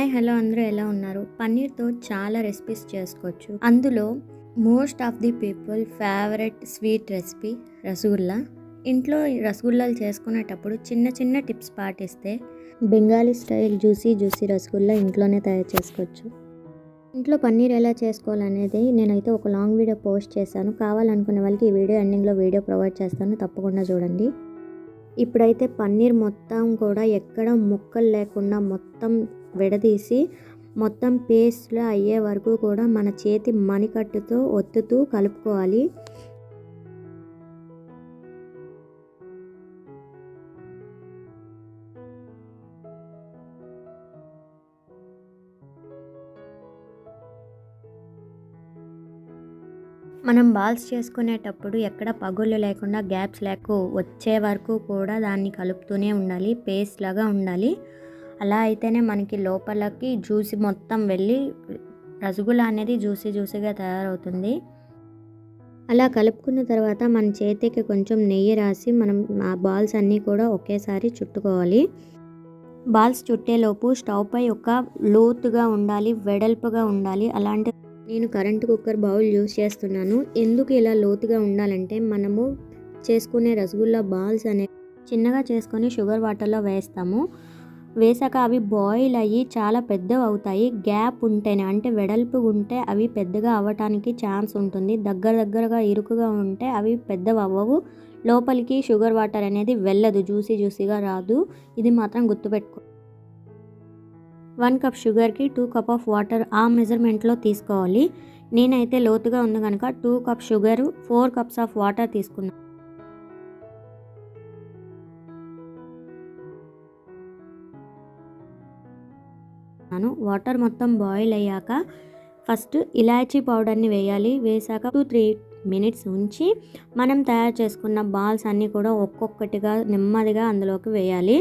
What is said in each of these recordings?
Hi hello అందరూ ఎలా ఉన్నారు? పన్నీర్తో చాలా రెసిపీస్ చేసుకోవచ్చు. అందులో most of the people favourite sweet recipe rasgulla. ఇంట్లో రసగుల్లాలు చేసుకునేటప్పుడు చిన్న చిన్న టిప్స్ పాటిస్తే Bengali style juicy juicy rasgulla ఇంట్లోనే తయారు చేసుకోవచ్చు. ఇంట్లో పన్నీర్ ఎలా చేసుకోవాలనేది నేనైతే ఒక లాంగ్ వీడియో పోస్ట్ చేశాను. కావాలనుకునే వాళ్ళకి ఈ వీడియో ఎండింగ్లో వీడియో ప్రొవైడ్ చేస్తాను. తప్పకుండా చూడండి. ఇప్పుడైతే పన్నీర్ మొత్తం కూడా ఎక్కడ ముక్కలు లేకుండా మొత్తం విడదీసి మొత్తం పేస్ట్లో అయ్యే వరకు కూడా మన చేతి మణికట్టుతో ఒత్తుతూ కలుపుకోవాలి. మనం బాల్స్ చేసుకునేటప్పుడు ఎక్కడ పగుళ్ళు లేకుండా గ్యాప్స్ లేక వచ్చే వరకు కూడా దాన్ని కలుపుతూనే ఉండాలి పేస్ట్ లాగా ఉండాలి. అలా అయితేనే మనకి లోపలకి జ్యూసి మొత్తం వెళ్ళి రసగుల్లా అనేది జ్యూసీ జ్యూసీగా తయారవుతుంది. అలా కలుపుకున్న తర్వాత మన చేతికి కొంచెం నెయ్యి రాసి మనం ఆ బాల్స్ అన్నీ కూడా ఒకేసారి చుట్టుకోవాలి. బాల్స్ చుట్టేలోపు స్టవ్ పై ఒక లోతుగా ఉండాలి వెడల్పుగా ఉండాలి. అలాంటి నేను కరెంట్ కుక్కర్ బౌల్ యూస్ చేస్తున్నాను. ఎందుకు ఇలా లోతుగా ఉండాలంటే మనము చేసుకునే రసగుల్లా బాల్స్ అనే చిన్నగా చేసుకొని షుగర్ వాటర్లో వేస్తాము. వేసాక అవి బాయిల్ అయ్యి చాలా పెద్దవి అవుతాయి. గ్యాప్ ఉంటేనే అంటే వెడల్పు ఉంటే అవి పెద్దగా అవ్వటానికి ఛాన్స్ ఉంటుంది. దగ్గర దగ్గరగా ఇరుకుగా ఉంటే అవి పెద్దవి అవ్వవు. లోపలికి షుగర్ వాటర్ అనేది వెళ్ళదు జ్యూసీ జ్యూసీగా రాదు. ఇది మాత్రం గుర్తుపెట్టుకో. వన్ కప్ షుగర్కి టూ కప్ ఆఫ్ వాటర్ ఆ మెజర్మెంట్లో తీసుకోవాలి. నేనైతే లోతుగా ఉంది కనుక two cup sugar four cups of water తీసుకున్నాను వాటర్ మొత్తం బాయిల్ అయ్యాక ఫస్ట్ ఇలాచీ పౌడర్ని వేయాలి. వేసాక టూ త్రీ మినిట్స్ ఉంచి మనం తయారు చేసుకున్న బాల్స్ అన్నీ కూడా ఒక్కొక్కటిగా నెమ్మదిగా అందులోకి వేయాలి.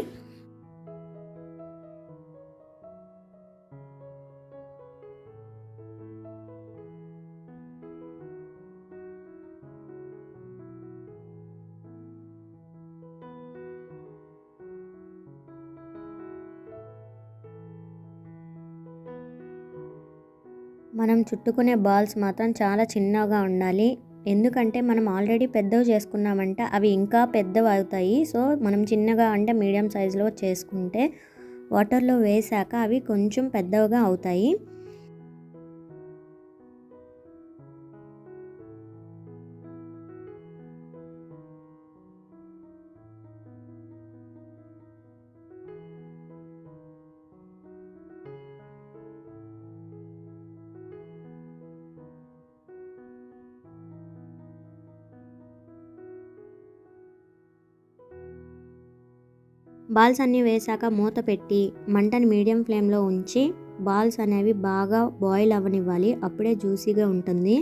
మనం చుట్టుకునే బాల్స్ మాత్రం చాలా చిన్నగా ఉండాలి. ఎందుకంటే మనం ఆల్రెడీ పెద్దవి చేసుకున్నామంటే అవి ఇంకా పెద్దవి అవుతాయి సో మనం చిన్నగా అంటే మీడియం సైజులో చేసుకుంటే వాటర్లో వేసాక అవి కొంచెం పెద్దవిగా అవుతాయి. బాల్స్ అన్నీ వేశాక మూత పెట్టి మంటని మీడియం ఫ్లేమ్లో ఉంచి బాల్స్ అనేవి బాగా బాయిల్ అవ్వనివ్వాలి. అప్పుడే జ్యూసీగా ఉంటుంది.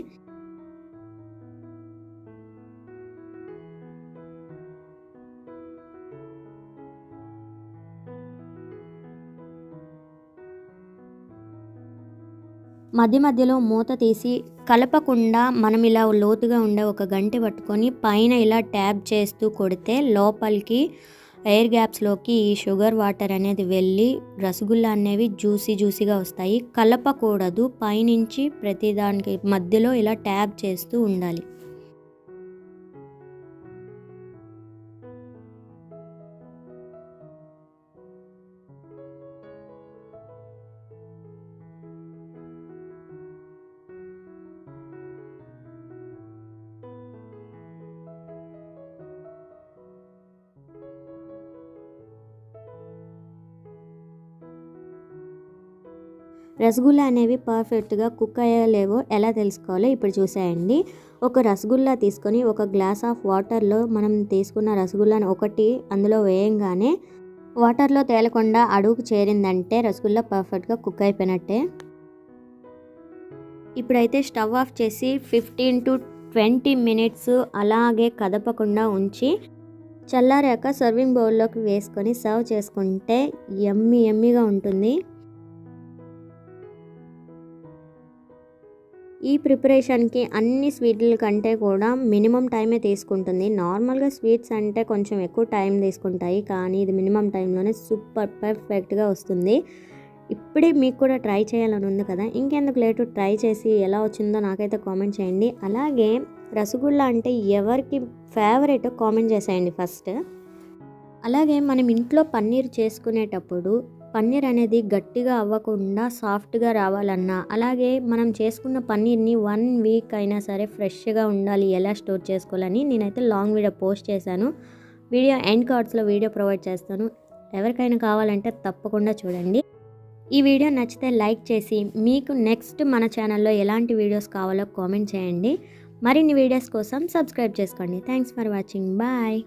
మధ్య మధ్యలో మూత తీసి కలపకుండా మనం ఇలా లోతుగా ఉండే ఒక గంటె పట్టుకొని పైన ఇలా ట్యాప్ చేస్తూ కొడితే లోపలికి ఎయిర్ గ్యాప్స్లోకి ఈ షుగర్ వాటర్ అనేది వెళ్ళి రసగుల్లా అనేవి జ్యూసీ జ్యూసీగా వస్తాయి. కలపకూడదు. పైనుంచి ప్రతిదానికి మధ్యలో ఇలా ట్యాప్ చేస్తూ ఉండాలి. రసగుల్లా అనేవి పర్ఫెక్ట్గా కుక్ అయ్యలేవో ఎలా తెలుసుకోవాలో ఇప్పుడు చూసేయండి. ఒక రసగుల్లా తీసుకొని ఒక గ్లాస్ ఆఫ్ వాటర్లో మనం తీసుకున్న రసగుల్లాను ఒకటి అందులో వేయంగానే వాటర్లో తేలకుండా అడుగుకు చేరిందంటే రసగుల్లా పర్ఫెక్ట్గా కుక్ అయిపోయినట్టే. ఇప్పుడైతే స్టవ్ ఆఫ్ చేసి ఫిఫ్టీన్ టు ట్వంటీ మినిట్స్ అలాగే కదపకుండా ఉంచి చల్లారాక సర్వింగ్ బౌల్లోకి వేసుకొని సర్వ్ చేసుకుంటే ఎమ్మి ఎమ్మిగా ఉంటుంది. ఈ ప్రిపరేషన్కి అన్ని స్వీట్ల కంటే కూడా మినిమం టైమే తీసుకుంటుంది. నార్మల్గా స్వీట్స్ అంటే కొంచెం ఎక్కువ టైం తీసుకుంటాయి. కానీ ఇది మినిమం టైంలోనే సూపర్ పర్ఫెక్ట్గా వస్తుంది. ఇప్పుడే మీకు కూడా ట్రై చేయాలని ఉంది కదా? ఇంకెందుకు లేటు? ట్రై చేసి ఎలా వచ్చిందో నాకైతే కామెంట్ చేయండి. అలాగే రసగుల్లా అంటే ఎవరికి ఫేవరెట్ కామెంట్ చేసేయండి ఫస్ట్. అలాగే మనం ఇంట్లో పన్నీర్ చేసుకునేటప్పుడు పన్నీర్ అనేది గట్టిగా అవ్వకుండా సాఫ్ట్గా రావాలన్నా. అలాగే మనం చేసుకున్న పన్నీర్ని వన్ వీక్ అయినా సరే ఫ్రెష్గా ఉండాలి ఎలా స్టోర్ చేసుకోవాలని నేనైతే లాంగ్ వీడియో పోస్ట్ చేశాను. వీడియో ఎండ్ కార్డ్స్లో వీడియో ప్రొవైడ్ చేస్తాను. ఎవరికైనా కావాలంటే తప్పకుండా చూడండి. ఈ వీడియో నచ్చితే లైక్ చేసి మీకు నెక్స్ట్ మన ఛానల్లో ఎలాంటి వీడియోస్ కావాలో కామెంట్ చేయండి. మరిన్ని వీడియోస్ కోసం సబ్స్క్రైబ్ చేసుకోండి. Thanks for watching. బాయ్.